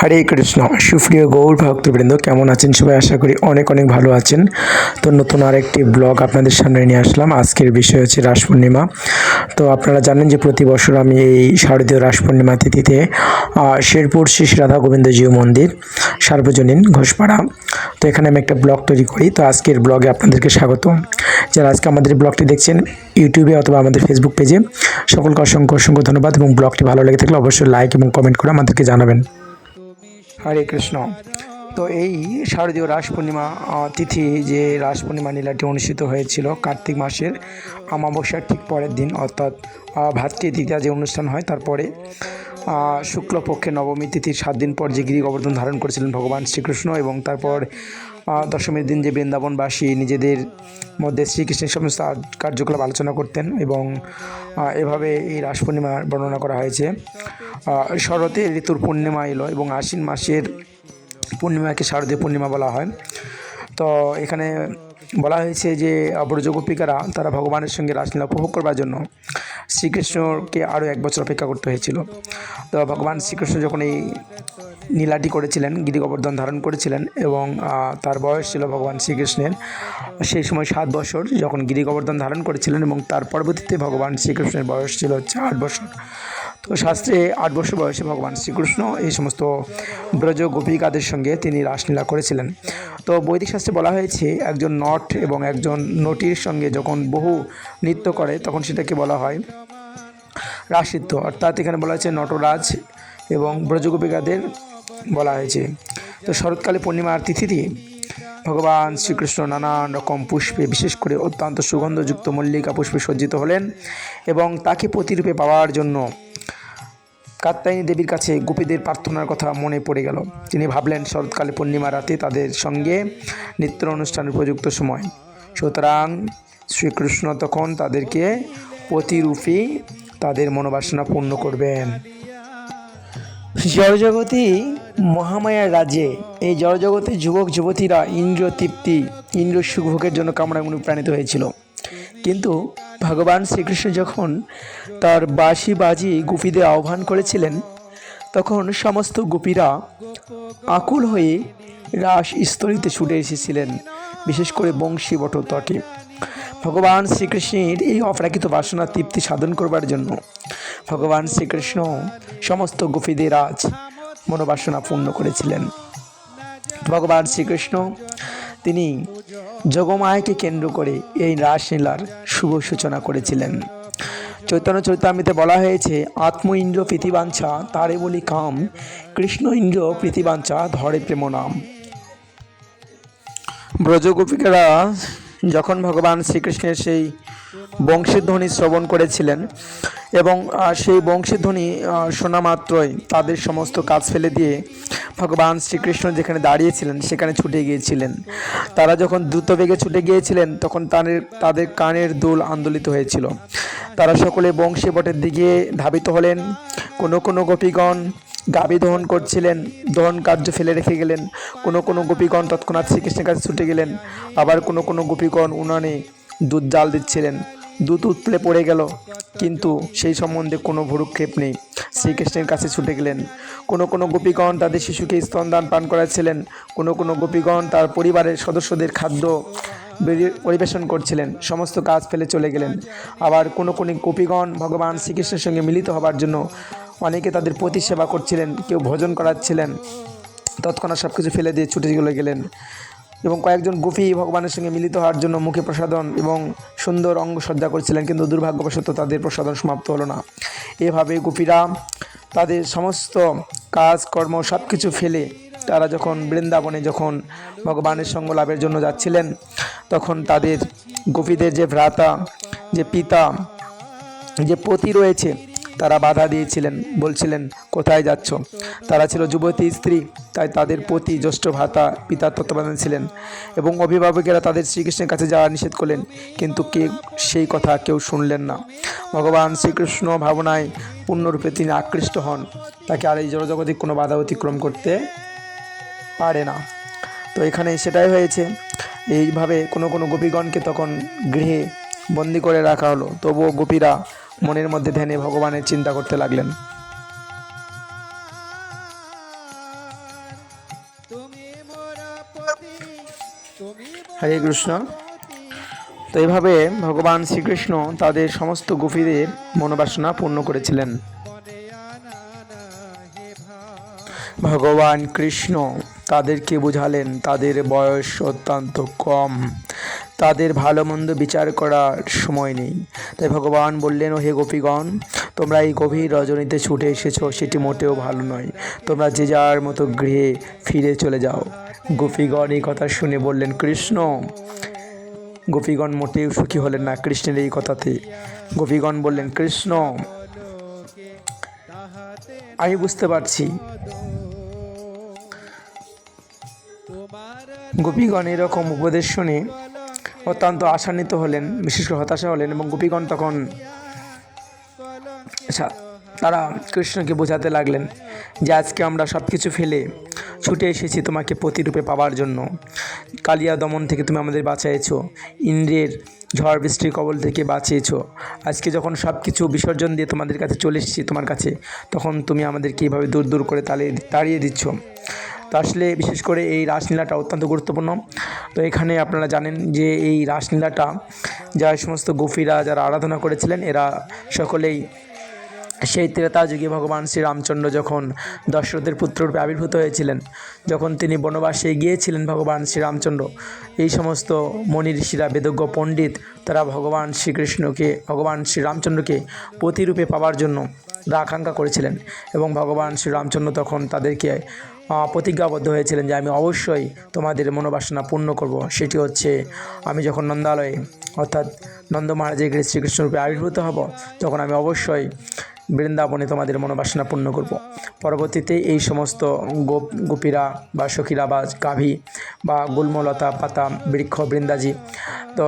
হরে কৃষ্ণ, সুপ্রিয় গৌর ভক্তবৃন্দ, কেমন আছেন সবাই? আশা করি অনেক অনেক ভালো আছেন। তো নতুন আরেকটি ব্লগ আপনাদের সামনে নিয়ে আসলাম। আজকের বিষয় হচ্ছে রাস পূর্ণিমা। তো আপনারা জানেন যে প্রতি বছর আমি এই শারদীয় রাস পূর্ণিমা তিথিতে শেরপুর শ্রী রাধা গোবিন্দ জিউ মন্দির, সার্বজনীন ঘোষপাড়া। তো এখানে আমি একটা ব্লগ তৈরি করি। তো আজকের ব্লগে আপনাদেরকে স্বাগত যারা আজকে আমাদের ব্লগটি দেখছেন, ইউটিউবে অথবা আমাদের ফেসবুক পেজে, সকলকে অসংখ্য অসংখ্য ধন্যবাদ এবং ব্লগটি ভালো লেগে থাকলে অবশ্যই লাইক এবং কমেন্ট করে আমাদেরকে জানাবেন। হরে কৃষ্ণ। তো এই শারদীয় রাস পূর্ণিমা তিথি যে রাস পূর্ণিমা নীলাটি অনুষ্ঠিত হয়েছিল কার্তিক মাসের অমাবস্যার ঠিক পরের দিন অর্থাৎ আহ, ভাতৃ তৃতীয়া যে অনুষ্ঠান হয় তারপরে শুক্লপক্ষে নবমী তিথির সাত দিন পর যে গিরি গোবর্ধন ধারণ করেছিলেন ভগবান শ্রীকৃষ্ণ এবং তারপর দশমীর দিন যে বৃন্দাবনবাসী নিজেদের মধ্যে শ্রীকৃষ্ণের সমস্ত কার্যকলাপ আলোচনা করতেন এবং এভাবে এই রাস পূর্ণিমার বর্ণনা করা হয়েছে। শরতে ঋতুর পূর্ণিমা এলো এবং আশ্বিন মাসের পূর্ণিমাকে শারদীয় পূর্ণিমা বলা হয়। তো এখানে বলা হয়েছে যে ব্রজগোপিকারা তারা ভগবানের সঙ্গে রাসলীলা উপভোগ করবার জন্য শ্রীকৃষ্ণকে আরও এক বছর অপেক্ষা করতে হয়েছিল। তো ভগবান শ্রীকৃষ্ণ যখন এই নীলাটি করেছিলেন, গিরি গোবর্ধন ধারণ করেছিলেন এবং তার বয়স ছিল ভগবান শ্রীকৃষ্ণের, সেই সময় সাত বছর যখন গিরি গোবর্ধন ধারণ করেছিলেন এবং তার পরবর্তীতে ভগবান শ্রীকৃষ্ণের বয়স ছিল হচ্ছে আট বছর। তো শাস্ত্রে আট বছর বয়সে ভগবান শ্রীকৃষ্ণ এই সমস্ত ব্রজ গোপিকাদের সঙ্গে তিনি রাসলীলা করেছিলেন। তো বৈদিক শাস্ত্রে বলা হয়েছে, একজন নট এবং একজন নটির সঙ্গে যখন বহু নৃত্য করে, তখন সেটাকে বলা হয় রাসিত্য অর্থাৎ এখানে বলা হয়েছে নটরাজ এবং ব্রজগোপিকাদের বলা হয়েছে। তো শরৎকালে পূর্ণিমার তিথিতে ভগবান শ্রীকৃষ্ণ নানান রকম পুষ্পে, বিশেষ করে অত্যন্ত সুগন্ধযুক্ত মল্লিকা পুষ্পে সজ্জিত হলেন এবং তাকে প্রতিরূপে পাওয়ার জন্য কাত্যায়নী দেবীর কাছে গোপীদের প্রার্থনার কথা মনে পড়ে গেল। তিনি ভাবলেন, শরৎকালে পূর্ণিমা রাতে তাদের সঙ্গে নৃত্য অনুষ্ঠানের উপযুক্ত সময়। সুতরাং শ্রীকৃষ্ণ তখন তাদেরকে প্রতিরূপী তাদের মনোবাসনা পূর্ণ করবেন। জড়জগতী মহামায়ার রাজ্যে এই জড়জগতে যুবক যুবতীরা ইন্দ্র তৃপ্তি ইন্দ্র সুখভোগের জন্য কামনায় অনুপ্রাণিত হয়েছিল। কিন্তু ভগবান শ্রীকৃষ্ণ যখন তার বাঁশি বাজি গোপীদের আহ্বান করেছিলেন, তখন সমস্ত গোপীরা আকুল হয়ে রাস স্তরিতে ছুটে এসেছিলেন, বিশেষ করে বংশী তটে ভগবান শ্রীকৃষ্ণের এই অপরাকৃত বাসনা তৃপ্তি সাধন করবার জন্য ভগবান শ্রীকৃষ্ণ সমস্ত গোপীদের আজ মনোবাসনা পূর্ণ করেছিলেন। ভগবান শ্রীকৃষ্ণ, তিনি যোগমায়াকে কেন্দ্র করে এই রাসলীলার শুভ সূচনা করেছিলেন। চৈতন্য চৈতামিতে বলা হয়েছে, আত্ম ইন্দ্র প্রীতিবাঞ্ছা, তারে বলি কাম, কৃষ্ণ ইন্দ্র প্রীতিবাঞ্ছা, ধরে প্রেম নাম। ব্রজগোপিকারা যখন ভগবান শ্রীকৃষ্ণের সেই বংশীধ্বনি শ্রবণ করেছিলেন এবং সেই বংশীধ্বনি শোনা মাত্রই তাদের সমস্ত কাজ ফেলে দিয়ে ভগবান শ্রীকৃষ্ণ যেখানে দাঁড়িয়েছিলেন সেখানে ছুটে গিয়েছিলেন। তারা যখন দ্রুত বেগে ছুটে গিয়েছিলেন, তখন তাদের তাদের কানের দুল আন্দোলিত হয়েছিল। তারা সকলে বংশী বটের দিকে ধাবিত হলেন। কোনো কোনো গোপীগণ গাভী দহন করছিলেন, দহন কার্য ফেলে রেখে গেলেন, কোনো কোনো গোপীগণ তৎক্ষণাৎ শ্রীকৃষ্ণের কাছে ছুটে গেলেন, আবার কোনো কোনো গোপীগণ উনানে দুধ জাল দিচ্ছিলেন। দুধ উতলে পড়ে গেল, কিন্তু সেই সম্বন্ধে কোনো ভুরুক্ষেপ নেই। শ্রীকৃষ্ণের কাছে ছুটে গেলেন। কোনো কোনো গোপীগণ তাদের শিশুকে স্তনদান পান করাচ্ছিলেন, কোনো কোনো গোপীগণ তার পরিবারের সদস্যদের খাদ্য পরিবেশন করছিলেন, সমস্ত কাজ ফেলে চলে গেলেন। আবার কোনো কোনো গোপীগণ ভগবান শ্রীকৃষ্ণের সঙ্গে মিলিত হবার জন্য অনেকে তাদের প্রতি সেবা করছিলেন, কেউ ভোজন করাচ্ছিলেন, তৎক্ষণাৎ সব কিছু ফেলে দিয়ে ছুটে চলে গেলেন এবং কয়েকজন গোপী ভগবানের সঙ্গে মিলিত হওয়ার জন্য মুখে প্রসাদন এবং সুন্দর অঙ্গ সজ্জা করছিলেন, কিন্তু দুর্ভাগ্যবশত তাদের প্রসাদন সমাপ্ত হলো না। এভাবে গুপিরা তাদের সমস্ত কাজকর্ম সব কিছু ফেলে তারা যখন বৃন্দাবনে যখন ভগবানের সঙ্গ লাভের জন্য যাচ্ছিলেন, তখন তাদের গোপীদের যে ভ্রাতা, যে পিতা, যে পতি রয়েছে তারা বাধা দিয়েছিলেন, বলছিলেন, কোথায় যাচ্ছ? তারা ছিল যুবতী স্ত্রী, তাই তাদের পতি জ্যেষ্ঠ ভাতা পিতার তত্ত্বাবধান ছিলেন এবং অভিভাবকেরা তাদের শ্রীকৃষ্ণের কাছে যাওয়া নিষেধ করলেন, কিন্তু কে, সেই কথা কেউ শুনলেন না। ভগবান শ্রীকৃষ্ণ ভাবনায় পূর্ণরূপে তিনি আকৃষ্ট হন। তাকে আর এই জড়জগতিক কোনো বাধা অতিক্রম করতে পারে না। তো এখানে সেটাই হয়েছে। এইভাবে কোনো কোনো গোপীগণকে তখন গৃহে বন্দি করে রাখা হলো। তবুও গোপীরা মনের মধ্যে ধ্যানে ভগবানের চিন্তা করতে লাগলেন। হরে কৃষ্ণ। তো এইভাবে ভগবান শ্রীকৃষ্ণ তাদের সমস্ত গোপীদের মনোবাসনা পূর্ণ করেছিলেন। ভগবান কৃষ্ণ তাদেরকে বোঝালেন, তাদের বয়স অত্যন্ত কম। তাদের ভালো মন্দ বিচার করার সময় নেই। তাই ভগবান বললেন ও হে গোপীগণ, তোমরা এই গভীর রজনীতে ছুটে এসেছ, সেটি মোটেও ভালো নয়। তোমরা যে যার মতো গৃহে ফিরে চলে যাও। গোপীগণ এই কথা শুনে বললেন, কৃষ্ণ, গোপীগণ মোটেও সুখী হলেন না কৃষ্ণের এই কথাতে। গোপীগণ বললেন, কৃষ্ণ, আমি বুঝতে পারছি। গোপীগণ এরকম উপদেশ শুনে অত্যন্ত আশান্বিত হলেন, বিশেষ করে হতাশা হলেন এবং গোপীগণ তখন আচ্ছা তারা কৃষ্ণকে বোঝাতে লাগলেন যে আজকে আমরা সব কিছু ফেলে ছুটে এসেছি তোমাকে প্রতিরূপে পাওয়ার জন্য। কালিয়া দমন থেকে তুমি আমাদের বাঁচাইছো ইন্দ্রের ঝড় বৃষ্টির কবল থেকে বাঁচিয়েছো। আজকে যখন সব কিছু বিসর্জন দিয়ে তোমাদের কাছে চলে এসেছি তোমার কাছে, তখন তুমি আমাদেরকে এইভাবে দূর দূর করে তাড়িয়ে তাড়িয়ে দিচ্ছ। আসলে বিশেষ করে এই রাসলীলাটা অত্যন্ত গুরুত্বপূর্ণ। তো এখানে আপনারা জানেন যে এই রাসলীলাটা যা সমস্ত গোপীরা যারা আরাধনা করেছিলেন, এরা সকলেই সেই ত্রেতা যুগে ভগবান শ্রীরামচন্দ্র যখন দশরথের পুত্ররূপে আবির্ভূত হয়েছিলেন, যখন তিনি বনবাসে গিয়েছিলেন ভগবান শ্রীরামচন্দ্র, এই সমস্ত মণি ঋষিরা, বেদজ্ঞ, পণ্ডিত, তারা ভগবান শ্রীকৃষ্ণকে, ভগবান শ্রীরামচন্দ্রকে প্রতিরূপে পাওয়ার জন্য আকাঙ্ক্ষা করেছিলেন এবং ভগবান শ্রীরামচন্দ্র তখন তাদেরকে প্রতিজ্ঞাবদ্ধ হয়েছিলেন যে আমি অবশ্যই তোমাদের মনোবাসনা পূর্ণ করব সেটি হচ্ছে আমি যখন নন্দালয়ে, অর্থাৎ নন্দ মহারাজের শ্রীকৃষ্ণরূপে আবির্ভূত হব, তখন আমি অবশ্যই বৃন্দাবনে তোমাদের মনোবাসনা পূর্ণ করব। পরবর্তীতে এই সমস্ত গোপ, গোপীরা বা সখীরা বা গাভী বা গুল্মলতা, পাতা, বৃক্ষ, বৃন্দাজি, তো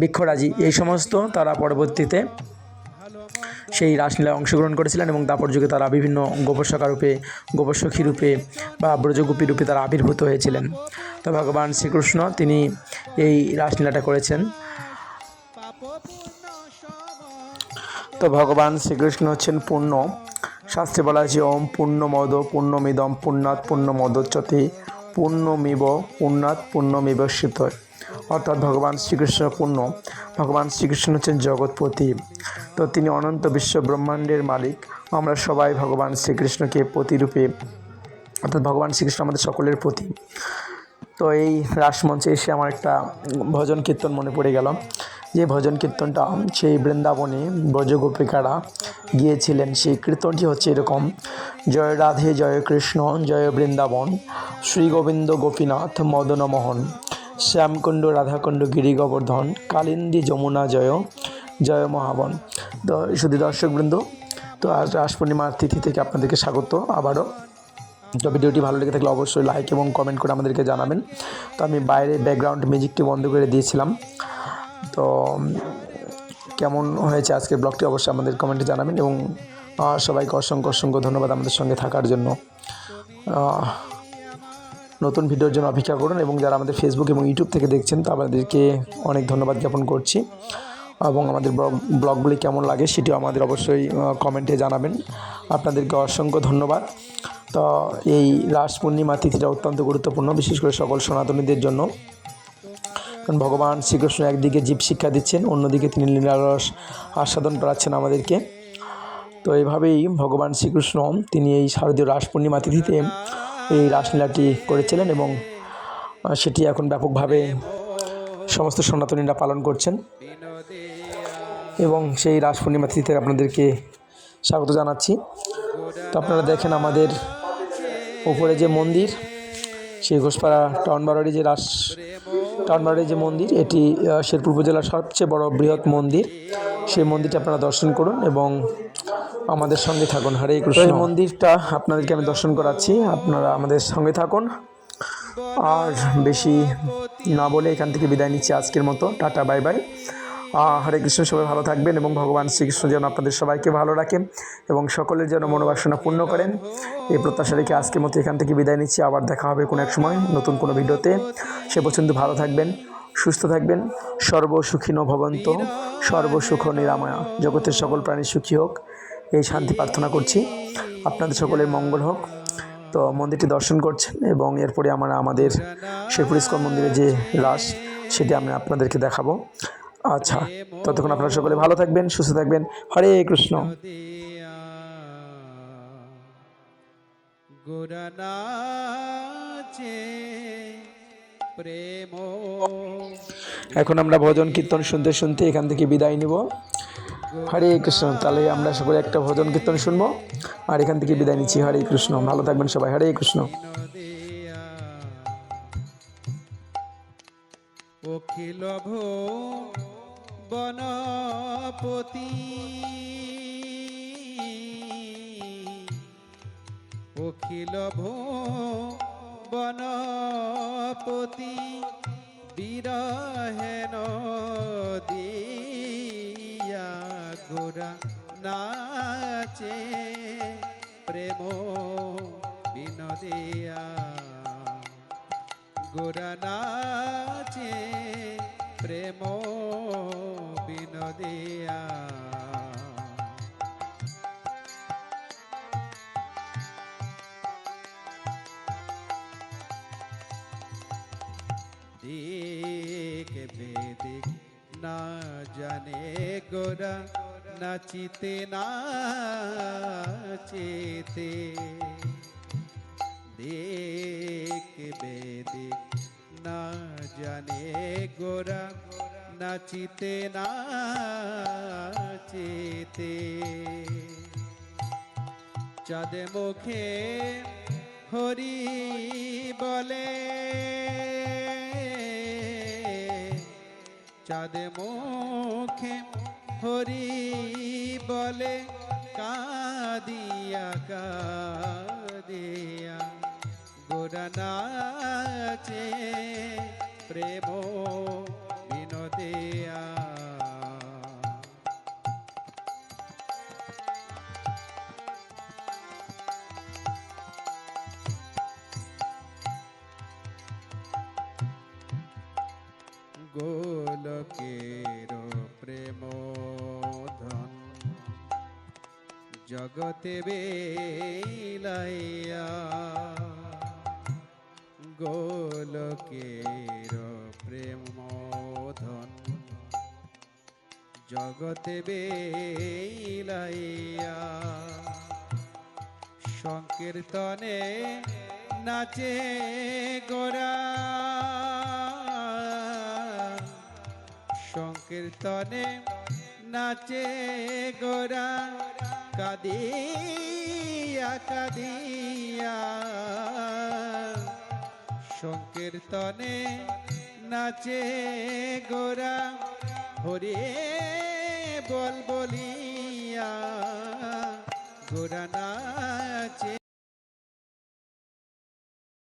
বৃক্ষরাজি, এই সমস্ত তারা পরবর্তীতে সেই রাসলীলায় অংশগ্রহণ করেছিলেন এবং তারপর যুগে তারা বিভিন্ন গোপসখা রূপে, গোপসখী রূপে বা ব্রজগোপী রূপে তারা আবির্ভূত হয়েছিলেন। তো ভগবান শ্রীকৃষ্ণ তিনি এই রাসলীলাটা করেছেন। তো ভগবান শ্রীকৃষ্ণ হচ্ছেন পূর্ণ। শাস্ত্রে বলা হয়েছে, ওম পূর্ণমদ পূর্ণমিদম পূর্ণাৎ পূর্ণমদচ্যতে পূর্ণমিব পূর্ণাৎ পূর্ণমিবস্যিত অর্থাৎ ভগবান শ্রীকৃষ্ণ পূর্ণ। ভগবান শ্রীকৃষ্ণ হচ্ছেন জগৎপতি। তো তিনি অনন্ত বিশ্ব ব্রহ্মাণ্ডের মালিক। আমরা সবাই ভগবান শ্রীকৃষ্ণকে প্রতিরূপে, অর্থাৎ ভগবান শ্রীকৃষ্ণ আমাদের সকলের প্রতি। তো এই রাসমঞ্চে এসে আমার একটা ভজন কীর্তন মনে পড়ে গেল। যে ভজন কীর্তনটা সেই বৃন্দাবনে ব্রজগোপিকারা গিয়েছিলেন। সেই কীর্তনটি হচ্ছে এরকম, জয় রাধে, জয় কৃষ্ণ, জয় বৃন্দাবন, শ্রী গোবিন্দ গোপীনাথ, মদনমোহন, শ্যামকুণ্ড রাধাকুণ্ড গিরি গোবর্ধন কালিন্দী যমুনা জয় জয় মহাবন। তো শুধু দর্শকবৃন্দ, তো আজ রাস পূর্ণিমার তিথি থেকে আপনাদেরকে স্বাগত আবারও। তো ভিডিওটি ভালো লেগে থাকলে অবশ্যই লাইক এবং কমেন্ট করে আমাদেরকে জানাবেন। তো আমি বাইরে ব্যাকগ্রাউন্ড মিউজিকটি বন্ধ করে দিয়েছিলাম। তো কেমন হয়েছে আজকের ব্লগটি অবশ্যই আমাদের কমেন্টে জানাবেন এবং সবাইকে অসংখ্য অসংখ্য ধন্যবাদ আমাদের সঙ্গে থাকার জন্য। নতুন ভিডিওর জন্য অপেক্ষা করুন এবং যারা আমাদের ফেসবুক এবং ইউটিউব থেকে দেখছেন তো আমাদেরকে অনেক ধন্যবাদ জ্ঞাপন করছি। এবং আমাদের ব্লগ, ব্লগগুলি কেমন লাগে সেটিও আমাদের অবশ্যই কমেন্টে জানাবেন। আপনাদেরকে অসংখ্য ধন্যবাদ। তো এই রাস পূর্ণিমা তিথিটা অত্যন্ত গুরুত্বপূর্ণ, বিশেষ করে সকল সনাতনীদের জন্য। কারণ ভগবান শ্রীকৃষ্ণ একদিকে জীব শিক্ষা দিচ্ছেন, অন্যদিকে তিনি লীলারস আস্বাদন করাচ্ছেন আমাদেরকে। তো এইভাবেই ভগবান শ্রীকৃষ্ণ তিনি এই শারদীয় রাস পূর্ণিমা তিথিতে এই রাসলীলাটি করেছিলেন এবং সেটি এখন ব্যাপকভাবে সমস্ত সনাতনীরা পালন করছেন। এবং সেই রাস পূর্ণিমা তিথিতে আপনাদেরকে স্বাগত জানাচ্ছি। তো আপনারা দেখেন আমাদের উপরে যে মন্দির সেই ঘোষপাড়া টাউন বারোয়ারি যে রাস টাউন বারোয়ারি যে মন্দির এটি শেরপুর উপজেলার সবচেয়ে বড় বৃহৎ মন্দির। সেই মন্দিরটি আপনারা দর্শন করুন এবং আমাদের সঙ্গে থাকুন। হরে কৃষ্ণ। মন্দিরটা আপনাদেরকে আমি দর্শন করাচ্ছি। আপনারা আমাদের সঙ্গে থাকুন। আর বেশি না বলে এখান থেকে বিদায় নিচ্ছি আজকের মতো। Tata bye bye. হরে কৃষ্ণ, সবাই ভালো থাকবেন এবং ভগবান শ্রীকৃষ্ণ যেন আপনাদের সবাইকে ভালো রাখেন এবং সকলের যেন মনোবাসনা পূর্ণ করেন। এই প্রত্যাশা রেখে আজকের মতো এখান থেকে বিদায় নিচ্ছি। আবার দেখা হবে কোনো এক সময় নতুন কোনো ভিডিওতে। সে পর্যন্ত ভালো থাকবেন, সুস্থ থাকবেন, সর্বসুখী ভবন্ত সর্বসুখ নিরাময়া জগতের সকল প্রাণী সুখী হোক, এই শান্তি প্রার্থনা করছি। আপনাদের সকলের মঙ্গল হোক। তো মন্দিরটি দর্শন করছেন এবং এরপরে আমরা আমাদের শেরপুর ইস্কন মন্দিরে যে রাস সেটি আমি আপনাদেরকে দেখাবো। আচ্ছা ততক্ষণ আপনারা সকলে ভালো থাকবেন সুস্থ থাকবেন। হরে কৃষ্ণ। এখন আমরা ভজন কীর্তন শুনতে শুনতে এখান থেকে বিদায় নিব। হরে কৃষ্ণ তাহলে আমরা সকলে একটা ভজন কীর্তন শুনব। আর এখান থেকে বিদায় নিচ্ছি। হরে কৃষ্ণ ভালো থাকবেন সবাই। হরে কৃষ্ণ। অখিল বনপতি। অখিল বনপতি বিরহেন দিয়া গোরা নাচে প্রেম বিনোদিয়া। গোরা প্রেম বিনোদিয়া। দিক না জানে গোরা নাচিতে নাচিতে দেখ জানে গোরা, নাচিতে নাচিতে। চাঁদে মুখে হরি বলে, চাঁদে মুখে হরি বলে, কাদিয়া কাদিয়া। গোরা নাচে প্রেম বিনোদিয়া। গোলকের প্রেম ধন জগতে বেলাইয়া গোলকের প্রেম ধন জগতে বেলাইয়া সংকীর্তনে নাচে গোরা। সংকীর্তনে নাচে গোরা কাদিয়া কাদিয়া সংকীর্তনে নাচে গোরা হরে বল বলিয়া গোরা নাচে